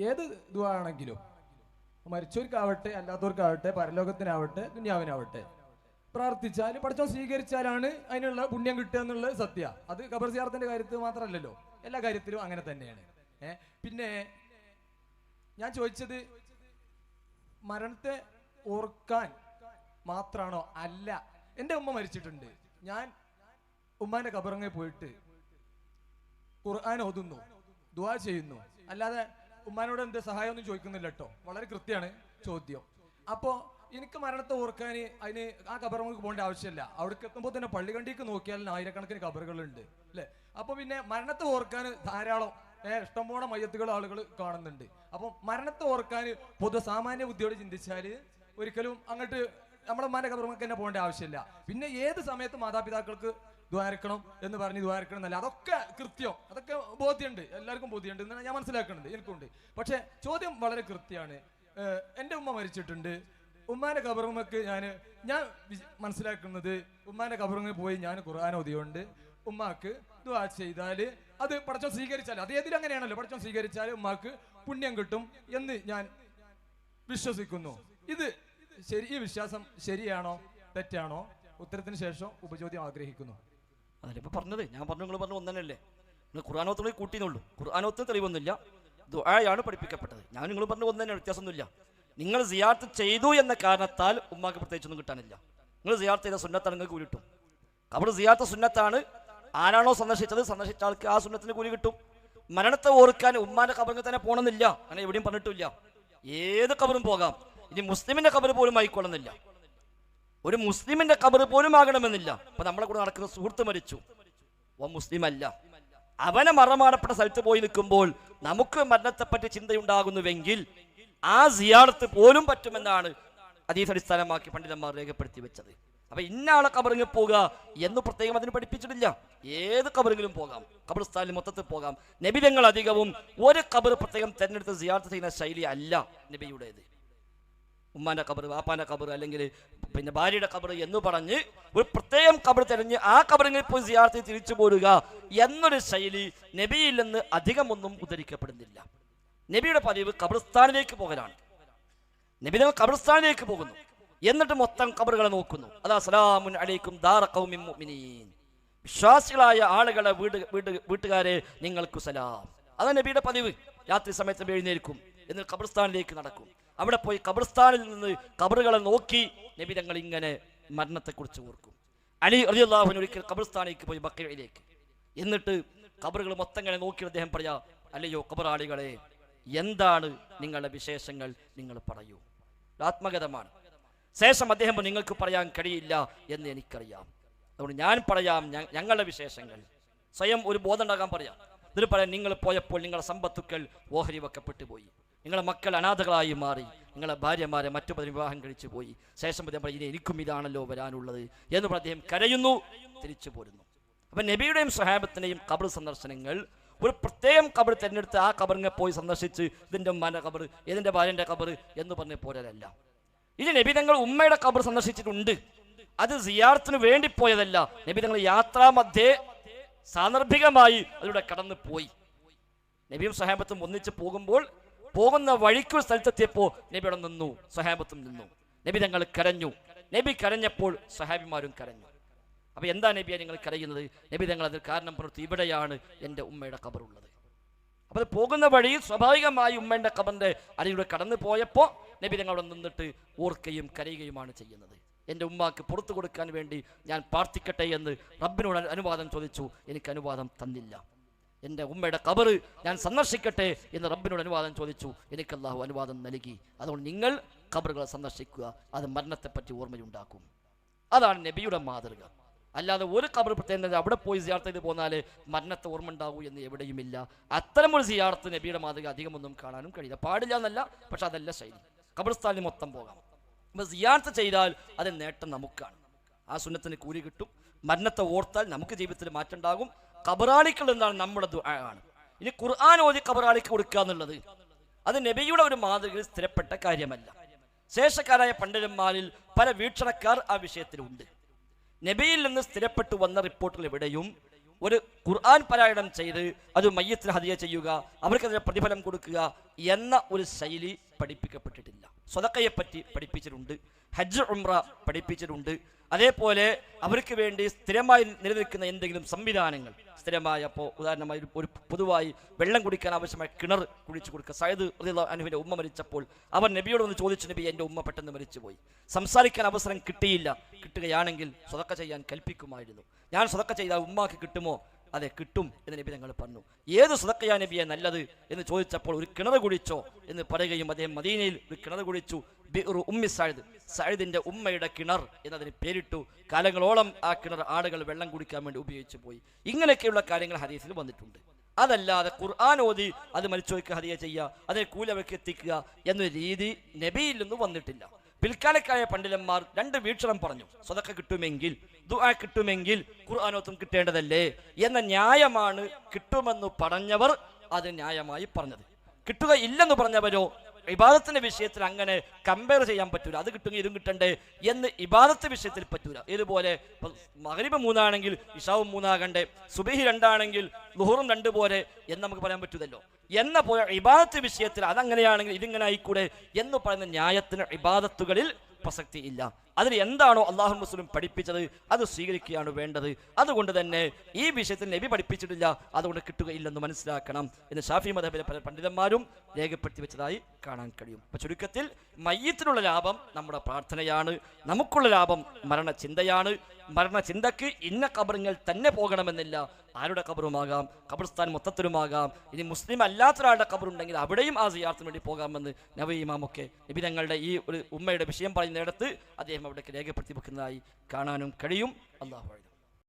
ഏത് ഇതുവാണെങ്കിലും മരിച്ചവർക്കാവട്ടെ അല്ലാത്തവർക്കാവട്ടെ പരലോകത്തിനാവട്ടെ ദുന്യാവിനാവട്ടെ പ്രാർത്ഥിച്ചാൽ പഠിച്ചോ സ്വീകരിച്ചാലാണ് അതിനുള്ള പുണ്യം കിട്ടുക എന്നുള്ളത് സത്യ. അത് ഖബർ സിയാർത്തിന്റെ കാര്യത്തിൽ മാത്രമല്ലല്ലോ. എല്ലാ കാര്യത്തിലും അങ്ങനെ തന്നെയാണ്. ഏഹ് പിന്നെ ഞാൻ ചോദിച്ചത് മരണത്തെ ഓർക്കാൻ മാത്രാണോ? അല്ല. എന്റെ ഉമ്മ മരിച്ചിട്ടുണ്ട്. ഞാൻ ഉമ്മാന്റെ കബറങ്ങെ പോയിട്ട് ഖുർആൻ ഓതുന്നു ദുവാ ചെയ്യുന്നു. അല്ലാതെ ഉമ്മാനോട് എന്ത് സഹായമൊന്നും ചോദിക്കുന്നില്ല കേട്ടോ വളരെ കൃത്യമാണ് ചോദ്യം. അപ്പോ എനിക്ക് മരണത്തെ ഓർക്കാൻ അതിന് ആ കബറങ്ങൾക്ക് പോകേണ്ട ആവശ്യമില്ല. അവിടേക്ക് എത്തുമ്പോൾ തന്നെ പള്ളികണ്ടിക്ക് നോക്കിയാൽ ആയിരക്കണക്കിന് കബറുകളുണ്ട് അല്ലേ? അപ്പൊ പിന്നെ മരണത്തെ ഓർക്കാൻ ധാരാളം ഇഷ്ടംപോലെ മയ്യത്തുകൾ ആളുകൾ കാണുന്നുണ്ട്. അപ്പൊ മരണത്തെ ഓർക്കാൻ പൊതു സാമാന്യ ബുദ്ധിയോട് ചിന്തിച്ചാൽ ഒരിക്കലും അങ്ങോട്ട് നമ്മുടെ ഉമ്മാന്റെ കബറങ്ങൾക്ക് തന്നെ പോകേണ്ട ആവശ്യമില്ല. പിന്നെ ഏത് സമയത്ത് മാതാപിതാക്കൾക്ക് ദ്വാരക്കണം എന്ന് പറഞ്ഞ് ദ്വാരക്കണം എന്നല്ല. അതൊക്കെ കൃത്യം. അതൊക്കെ ബോധ്യമുണ്ട്. എല്ലാവർക്കും ബോധ്യമുണ്ട് എന്നാണ് ഞാൻ മനസ്സിലാക്കുന്നുണ്ട് എനിക്കുണ്ട്. പക്ഷെ ചോദ്യം വളരെ കൃത്യമാണ്. എന്റെ ഉമ്മ മരിച്ചിട്ടുണ്ട്. ഉമ്മാന്റെ കബറുമക്ക് ഞാൻ ഞാൻ മനസ്സിലാക്കുന്നത് ഉമ്മാന്റെ കബറുങ്ങ പോയി ഞാൻ ഖുർആൻ ഓതിയോണ്ട് ഉമ്മാക്ക് ദുആ ചെയ്താൽ അത് പടച്ചം സ്വീകരിച്ചാൽ അത് ഏതിലും അങ്ങനെയാണല്ലോ. പടച്ചം സ്വീകരിച്ചാൽ ഉമ്മാക്ക് പുണ്യം കിട്ടും എന്ന് ഞാൻ വിശ്വസിക്കുന്നു. ഇത് ശരി ഈ വിശ്വാസം ശരിയാണോ? തെറ്റാണോ? ഉത്തരത്തിന് ശേഷം ഉപചോദ്യം ആഗ്രഹിക്കുന്നു. അതിലിപ്പോൾ പറഞ്ഞത് ഞാൻ പറഞ്ഞു നിങ്ങൾ പറഞ്ഞു ഒന്നല്ലേ നിങ്ങൾ ഖുർആാനോത്തോടെ കൂട്ടിയെന്നുള്ളൂ ഖുർആാനോത്തിന് തെളിവൊന്നുമില്ല. ദുആയാണ് പഠിപ്പിക്കപ്പെട്ടത്. ഞാൻ നിങ്ങൾ പറഞ്ഞു ഒന്നന്നെ വ്യത്യാസമൊന്നുമില്ല. നിങ്ങൾ സിയാർത്ത് ചെയ്തു എന്ന കാരണത്താൽ ഉമ്മാക്ക് പ്രത്യേകിച്ചൊന്നും കിട്ടാനില്ല. നിങ്ങൾ സിയാർത്ത് ചെയ്ത സുന്നത്താണ് നിങ്ങൾ കൂലി കിട്ടും. അവിടെ സിയാർത്ത് സുന്നത്താണ്. ആരാണോ സന്ദർശിച്ചത് സന്ദർശിച്ച ആൾക്ക് ആ സുന്നത്തിന് കൂലി കിട്ടും. മരണത്തെ ഓർക്കാൻ ഉമ്മാന്റെ കബറിൽ തന്നെ പോകണമെന്നില്ല അങ്ങനെ എവിടെയും പറഞ്ഞിട്ടില്ല ഏത് കബറും പോകാം. ഇനി മുസ്ലിമിന്റെ കബർ പോലും ആയിക്കൊള്ളുന്നില്ല. ഒരു മുസ്ലിമിന്റെ കബർ പോലും ആകണമെന്നില്ല. അപ്പൊ നമ്മളെ കൂടെ നടക്കുന്ന സുഹൃത്ത് മരിച്ചു. ഓ മുസ്ലിം അല്ല അവനെ മറമാടപ്പെട്ട സ്ഥലത്ത് പോയി നിൽക്കുമ്പോൾ നമുക്ക് മരണത്തെപ്പറ്റി ചിന്തയുണ്ടാകുന്നുവെങ്കിൽ ആ സിയാറത്ത് പോലും പറ്റുമെന്നാണ് അതീസ് അടിസ്ഥാനമാക്കി പണ്ഡിതന്മാർ രേഖപ്പെടുത്തി വെച്ചത്. അപ്പൊ ഇന്നാളെ കബറിങ്ങിൽ പോകുക എന്ന് പ്രത്യേകം അതിന് പഠിപ്പിച്ചിട്ടില്ല. ഏത് കബറിങ്ങിലും പോകാം. കബർസ്ഥാനിൽ മൊത്തത്തിൽ പോകാം. നബിതങ്ങൾ അധികവും ഒരു കബർ പ്രത്യേകം തെരഞ്ഞെടുത്ത് സിയാർത്ത് ചെയ്യുന്ന ശൈലി അല്ല നബിയുടേത്. ഉമ്മാന്റെ കബർ വാപ്പാന്റെ കബർ അല്ലെങ്കിൽ പിന്നെ ഭാര്യയുടെ കബർ എന്ന് പറഞ്ഞ് ഒരു പ്രത്യേകം കബർ തിരഞ്ഞ് ആ കബറിങ്ങിൽ പോയി സിയാർത്തി തിരിച്ചു പോരുക എന്നൊരു ശൈലി നബിയിൽ നിന്ന് അധികമൊന്നും ഉദ്ധരിക്കപ്പെടുന്നില്ല. നബിയുടെ പതിവ് കബർസ്ഥാനിലേക്ക് പോകലാണ്. നബി നമ്മൾ കബർസ്ഥാനിലേക്ക് പോകുന്നു. എന്നിട്ട് മൊത്തം കബറുകളെ നോക്കുന്നു. അതാ സലാമുൻ അലൈക്കും ദാറ ഖൗമിൻ മുഅ്മിനീൻ. വിശ്വാസികളായ ആളുകളെ വീട് വീട് വീട്ടുകാരെ നിങ്ങൾക്ക് സലാം. അതാണ് നബിയുടെ പതിവ്. രാത്രി സമയത്ത് എഴുന്നേൽക്കും. എന്നിട്ട് കബർസ്ഥാനിലേക്ക് നടക്കും. അവിടെ പോയി കബർസ്ഥാനിൽ നിന്ന് കബറുകളെ നോക്കി നബി തങ്ങൾ ഇങ്ങനെ മരണത്തെക്കുറിച്ച് ഓർക്കും. അലി അലിയുള്ളാഹുവിന് ഒരിക്കൽ കബർസ്ഥാനിലേക്ക് പോയി ബക്കയിലേക്ക്. എന്നിട്ട് കബറുകൾ മൊത്തം ഇങ്ങനെ നോക്കി അദ്ദേഹം പറയാ അല്ലയോ കബറാളികളെ എന്താണ് നിങ്ങളുടെ വിശേഷങ്ങൾ നിങ്ങൾ പറയൂ. ആത്മഗതമാണ്. ശേഷം അദ്ദേഹം നിങ്ങൾക്ക് പറയാൻ കഴിയില്ല എന്ന് എനിക്കറിയാം. അതുകൊണ്ട് ഞാൻ പറയാം ഞങ്ങളുടെ വിശേഷങ്ങൾ. സ്വയം ഒരു ബോധം ഉണ്ടാകാൻ പറയാം. ഇതിൽ പറയാം നിങ്ങൾ പോയപ്പോൾ നിങ്ങളുടെ സമ്പത്തുക്കൾ ഓഹരി വെക്കപ്പെട്ടു പോയി നിങ്ങളുടെ മക്കൾ അനാഥകളായി മാറി നിങ്ങളെ ഭാര്യമാരെ മറ്റു വിവാഹം കഴിച്ചു പോയി. ശേഷം അദ്ദേഹം ഇനി എനിക്കും ഇതാണല്ലോ വരാനുള്ളത് എന്ന് പറഞ്ഞ് അദ്ദേഹം കരയുന്നു തിരിച്ചു പോരുന്നു. അപ്പം നബിയുടെയും സഹാബത്തിന്റെയും കബർ സന്ദർശനങ്ങൾ ഒരു പ്രത്യേകം കബർ തിരഞ്ഞെടുത്ത് ആ കബറിനെ പോയി സന്ദർശിച്ച് ഇതിന്റെ ഉമ്മാന്റെ കബർ ഇതിന്റെ ഭാര്യന്റെ കബർ എന്ന് പറഞ്ഞ പോരതല്ല. നബി തങ്ങൾ ഉമ്മയുടെ കബർ സന്ദർശിച്ചിട്ടുണ്ട്. അത് സിയാർത്തിന് വേണ്ടി പോയതല്ല. നബി തങ്ങൾ യാത്രാമധ്യേ സാന്ദർഭികമായി അതിലൂടെ കടന്നു പോയി നബിയും സഹാബത്തും ഒന്നിച്ച് പോകുമ്പോൾ പോകുന്ന വഴിക്കൊരു സ്ഥലത്തെത്തിയപ്പോൾ നബി അവിടെ നിന്നു സഹാബത്തും നിന്നു. നബി തങ്ങൾ കരഞ്ഞു. നബി കരഞ്ഞപ്പോൾ സഹാബിമാരും കരഞ്ഞു. അപ്പൊ എന്താ നബിയെ നിങ്ങൾ കരയുന്നത്? നബി തങ്ങൾ അതിൽ കാരണം പുറത്ത് ഇവിടെയാണ് എന്റെ ഉമ്മയുടെ കബറുള്ളത് അപ്പോൾ പോകുന്ന വഴി സ്വാഭാവികമായി ഉമ്മയുടെ കബറിന്റെ അരിയുടെ കടന്നു പോയപ്പോൾ നബി തങ്ങൾ അവിടെ നിന്നിട്ട് ഓർക്കുകയും കരയുകയുമാണ് ചെയ്യുന്നത്. എന്റെ ഉമ്മാക്ക് പുറത്തു കൊടുക്കാൻ വേണ്ടി ഞാൻ പ്രാർത്ഥിക്കട്ടെ എന്ന് റബ്ബിനോട് അനുവാദം ചോദിച്ചു. എനിക്ക് അനുവാദം തന്നില്ല. എന്റെ ഉമ്മയുടെ കബറ് ഞാൻ സന്ദർശിക്കട്ടെ എന്ന് റബ്ബിനോട് അനുവാദം ചോദിച്ചു. എനിക്ക് അള്ളാഹു അനുവാദം നൽകി. അതുകൊണ്ട് നിങ്ങൾ കബറുകളെ സന്ദർശിക്കുക. അത് മരണത്തെപ്പറ്റി ഓർമ്മയുണ്ടാക്കും. അതാണ് നബിയുടെ മാതൃക. അല്ലാതെ ഒരു കബർ പ്രത്യേകത അവിടെ പോയി സിയാർത്ത് ചെയ്ത് പോന്നാൽ മരണത്തെ ഓർമ്മ ഉണ്ടാകൂ എന്ന് എവിടെയുമില്ല. അത്തരമൊരു സിയാർത്ത് നബിയുടെ മാതൃക അധികമൊന്നും കാണാനും കഴിയില്ല. പാടില്ല എന്നല്ല പക്ഷെ അതല്ല ശൈലി. കബർസ്ഥാനിൽ മൊത്തം പോകാം. അപ്പൊ സിയാർത്ത് ചെയ്താൽ അത് നേട്ടം നമുക്കാണ്. ആ സുന്നത്തിന് കൂലി കിട്ടും. മരണത്തെ ഓർത്താൽ നമുക്ക് ജീവിതത്തിൽ മാറ്റം ഉണ്ടാകും. കബറാളികൾ എന്നാണ് നമ്മുടെ ആണ്. ഇനി ഖുർആൻ ഓതി കബറാളിക്ക് കൊടുക്കുക എന്നുള്ളത് അത് നബിയുടെ ഒരു മാതൃകയിൽ സ്ഥിരപ്പെട്ട കാര്യമല്ല. ശേഷക്കാരായ പണ്ഡിതന്മാരിൽ പല വീക്ഷണക്കാർ ആ വിഷയത്തിലുണ്ട്. നബിയിൽ നിന്ന് സ്ഥിരപ്പെട്ടു വന്ന റിപ്പോർട്ടിൽ എവിടെയും ഒരു ഖുർആൻ പാരായണം ചെയ്ത് അത് മയ്യത്തിന് ഹതിയ ചെയ്യുക അവർക്കെതിരെ പ്രതിഫലം കൊടുക്കുക എന്ന ഒരു ശൈലി പഠിപ്പിക്കപ്പെട്ടിട്ടില്ല. സ്വതക്കയെ പറ്റി പഠിപ്പിച്ചിട്ടുണ്ട്. ഹജ്ജ് ഉംറ പഠിപ്പിച്ചിട്ടുണ്ട്. അതേപോലെ അവർക്ക് വേണ്ടി സ്ഥിരമായി നിലനിൽക്കുന്ന എന്തെങ്കിലും സംവിധാനങ്ങൾ. സ്ഥിരമായ അപ്പോൾ ഉദാഹരണമായി ഒരു- പൊതുവായി വെള്ളം കുടിക്കാൻ ആവശ്യമായ കിണർ കുഴിച്ചു കൊടുക്കുക. സയ്യിദ് അനുവിന്റെ ഉമ്മ മരിച്ചപ്പോൾ അവർ നബിയോട് ഒന്ന് ചോദിച്ചു നബി എന്റെ ഉമ്മ പെട്ടെന്ന് മരിച്ചുപോയി. സംസാരിക്കാൻ അവസരം കിട്ടിയില്ല. കിട്ടുകയാണെങ്കിൽ സ്വതക്ക ചെയ്യാൻ കൽപ്പിക്കുമായിരുന്നു. ഞാൻ സ്വതക്ക ചെയ്താൽ ഉമ്മാക്ക് കിട്ടുമോ? അതെ കിട്ടും എന്ന് നബി തങ്ങൾ പറഞ്ഞു. ഏത് സുതക്കയാ നബിയെ നല്ലത് എന്ന് ചോദിച്ചപ്പോൾ ഒരു കിണറ് കുടിച്ചോ എന്ന് പറയുകയും അദ്ദേഹം മദീനയിൽ ഒരു കിണർ കുടിച്ചു. ബിറു ഉമ്മി സായിദ് സായിദിന്റെ ഉമ്മയുടെ കിണർ എന്നതിന് പേരിട്ടു. കാലങ്ങളോളം ആ കിണർ ആളുകൾ വെള്ളം കുടിക്കാൻ വേണ്ടി ഉപയോഗിച്ചു പോയി. ഇങ്ങനെയൊക്കെയുള്ള കാര്യങ്ങൾ ഹദീസിൽ വന്നിട്ടുണ്ട്. അതല്ലാതെ ഖുർആൻ ഓതി അത് മരിച്ചോയ്ക്ക് ഹദിയ ചെയ്യുക അതിനെ കൂലവയ്ക്ക് എത്തിക്കുക എന്നൊരു രീതി നബിയിൽ നിന്ന് വന്നിട്ടില്ല. പിൽക്കാലക്കായ പണ്ഡിതന്മാർ രണ്ട് വീക്ഷണം പറഞ്ഞു. സ്വതക്ക കിട്ടുമെങ്കിൽ ദുആ കിട്ടുമെങ്കിൽ ഖുർആാനോത്തും കിട്ടേണ്ടതല്ലേ? എന്ന ന്യായമാണ് കിട്ടുമെന്ന് പറഞ്ഞവർ അത് ന്യായമായി പറഞ്ഞത്. കിട്ടുക ഇല്ലെന്ന് പറഞ്ഞവരോ ഇബാദത്തിന്റെ വിഷയത്തിൽ അങ്ങനെ കമ്പയർ ചെയ്യാൻ പറ്റൂല. അത് കിട്ടുമെങ്കിൽ ഇതും കിട്ടണ്ടേ എന്ന് ഇബാദത്തെ വിഷയത്തിൽ പറ്റൂല. ഇതുപോലെ മകരീബ് മൂന്നാണെങ്കിൽ ഇഷാവും മൂന്നാകണ്ടേ സുബിഹി രണ്ടാണെങ്കിൽ ലുഹറും രണ്ട് പോലെ എന്ന് നമുക്ക് പറയാൻ പറ്റൂലല്ലോ. എന്ന പോലെ ഇബാദത്ത് വിഷയത്തിൽ അതങ്ങനെയാണെങ്കിൽ ഇതിങ്ങനെ ആയിക്കൂടെ എന്ന് പറയുന്ന ന്യായത്തിന് ഇബാദത്തുകളിൽ പ്രസക്തി ഇല്ല. അതിൽ എന്താണോ അള്ളാഹു മുസ്ലിം പഠിപ്പിച്ചത് അത് സ്വീകരിക്കുകയാണ് വേണ്ടത്. അതുകൊണ്ട് തന്നെ ഈ വിഷയത്തിൽ നബി പഠിപ്പിച്ചിട്ടില്ല അതുകൊണ്ട് കിട്ടുകയില്ലെന്ന് മനസ്സിലാക്കണം എന്ന് ഷാഫി മതബിലെ പല പണ്ഡിതന്മാരും രേഖപ്പെടുത്തി വെച്ചതായി കാണാൻ കഴിയും. അപ്പൊ ചുരുക്കത്തിൽ മയ്യത്തിനുള്ള ലാഭം നമ്മുടെ പ്രാർത്ഥനയാണ് നമുക്കുള്ള ലാഭം മരണചിന്തയാണ്. മരണചിന്തക്ക് ഇന്ന കബറുകൾ തന്നെ പോകണമെന്നില്ല ആരുടെ കബറുമാകാം കബർസ്ഥാൻ മൊത്തത്തിലുമാകാം. ഇനി മുസ്ലിം അല്ലാത്ത ഒരാളുടെ കബറുണ്ടെങ്കിൽ അവിടെയും ആ സിയാർത്തിന് വേണ്ടി പോകാമെന്ന് നവ ഇമാമൊക്കെ നബി തങ്ങളുടെ ഈ ഒരു ഉമ്മയുടെ വിഷയം പറയുന്നിടത്ത് അദ്ദേഹം അവിടേക്ക് രേഖപ്പെടുത്തി വെക്കുന്നതായി കാണാനും കഴിയും. അള്ളാഹു